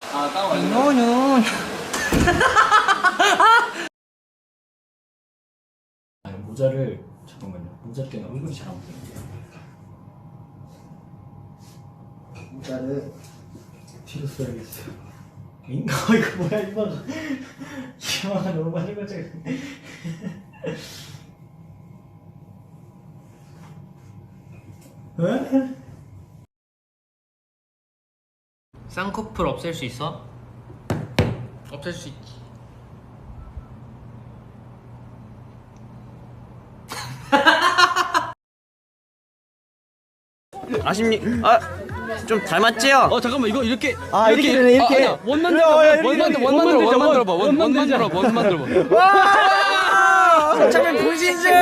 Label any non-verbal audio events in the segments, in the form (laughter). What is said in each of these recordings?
아, 땀 맞네. 아, 모자를 잠깐만요. 모자 때문에 얼굴이 잘안 보여. 모자를 뒤로 써야겠어요. 인가 이거 뭐야 이거 이마가 너무 많이 걸쳐. 응? 쌍꺼풀 없앨 수 있어? 없앨 수 있지. (laughs) 아십니? 아, 좀 닮았지요? 어 잠깐만 이거 이렇게 아, 이렇게 되네, 이렇게. 아니야, 원 만들어 원 만들어 원 만 들어 원 만 들어 봐. 원 만들어 원 만 들어 봐. 어쩌면 분신술!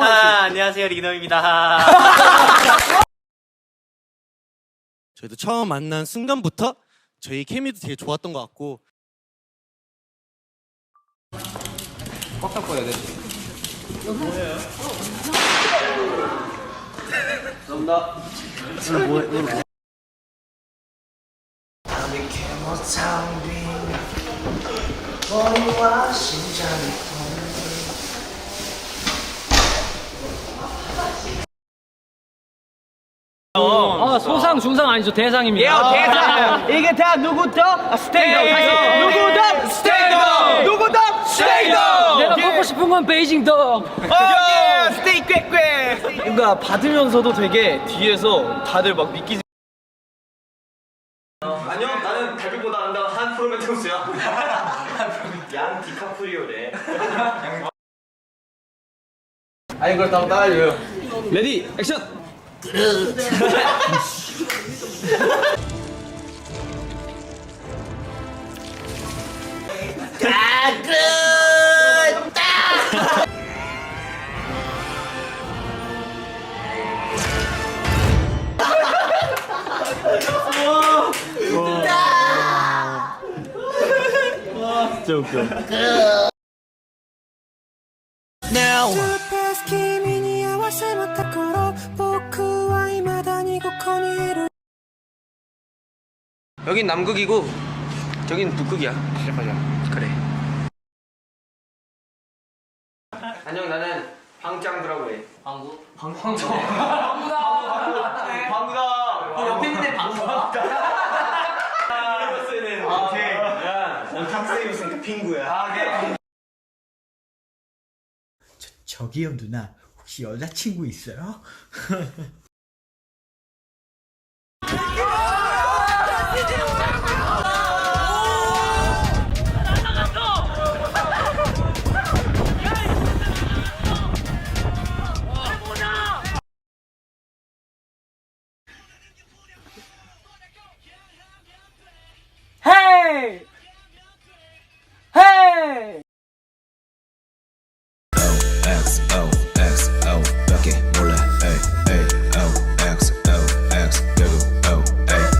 아, 안녕하세요, 리노입니다. 저희도 처음 만난 순간부터 저희 케미도 되게 좋았던 것 같고. 꽉 잡고 해야 돼. 아 소상 중상 아니죠 대상입니다. 예, 대상! 이게 다? 아, 스테이더! 예. 누구죠? 스테이더! 누구죠? 스테이더! 내가 먹고 싶은 건 베이징 덕. 어, 스테이 꾀꾀! 뭔가 받으면서도 되게 뒤에서 다들 막 믿기지 안녕, 나는 달빛보다 아름다운 한 프로메테우스야. (laughs) 양 디카프리오래. 아니, 그걸 다 따라줘요. 레디 액션. ぐるーかくった Now. 여긴 남극이고, 저긴 북극이야. 시작하자. 그래. 안녕, 나는 방짱구라고 해. 방구? 방, 방구. 방구다! 방구다! 그 옆에 있는 애 방구다. 오케이. 야, 넌 탁세이 있으니까 핑구야. 아, 그래. 저기요 누나 혹시 여자친구 있어요? (laughs) Hey!